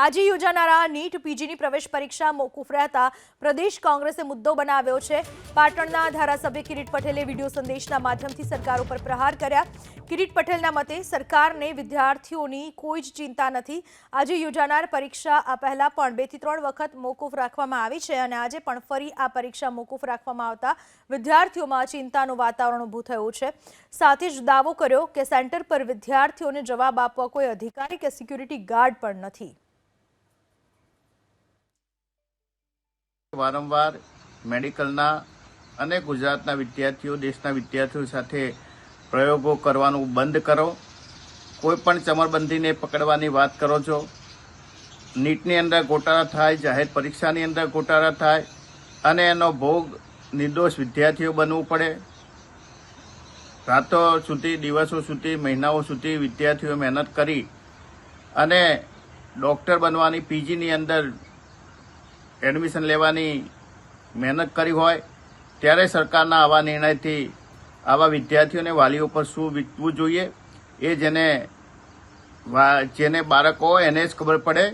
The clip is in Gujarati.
આજે યોજાનારા નીટ પીજીની પ્રવેશ પરીક્ષા મોકૂફ રહેતા પ્રદેશ કોંગ્રેસે મુદ્દો બનાવ્યો છે. પાટણના ધારાસભ્ય કિરીટ પટેલે વીડિયો સંદેશના માધ્યમથી સરકાર ઉપર પ્રહાર કર્યા. કિરીટ પટેલના મતે સરકારને વિદ્યાર્થીઓની કોઈ જ ચિંતા નથી. આજે યોજાનાર પરીક્ષા આ પહેલા પણ બેથી ત્રણ વખત મોકૂફ રાખવામાં આવી છે અને આજે પણ ફરી આ પરીક્ષા મોકૂફ રાખવામાં આવતા વિદ્યાર્થીઓમાં ચિંતાનું વાતાવરણ ઊભું થયું છે. સાથે જ દાવો કર્યો કે સેન્ટર પર વિદ્યાર્થીઓને જવાબ આપવા કોઈ અધિકારી કે સિક્યુરિટી ગાર્ડ પણ નથી. વારંવાર મેડિકલના અને ગુજરાતના વિદ્યાર્થીઓ, દેશના વિદ્યાર્થીઓ સાથે પ્રયોગો કરવાનું બંધ કરો. કોઈ પણ ચમરબંધીને પકડવાની વાત કરો છો. નીટની અંદર ગોટાળા થાય, જાહેર પરીક્ષાની અંદર ગોટાળા થાય, અને એનો ભોગ નિર્દોષ વિદ્યાર્થીઓ બનવું પડે. રાતો સુધી, દિવસો સુધી, મહિનાઓ સુધી વિદ્યાર્થીઓ મહેનત કરી અને ડૉક્ટર બનવાની પીજીની અંદર એડમિશન લેવાની મહેનત કરી હોય, ત્યારે સરકારના આવા નિર્ણયથી આવા વિદ્યાર્થીઓને વાલીઓ પર શું વીતવું જોઈએ, એ જેને જેને બાળકો એને જ ખબર પડે.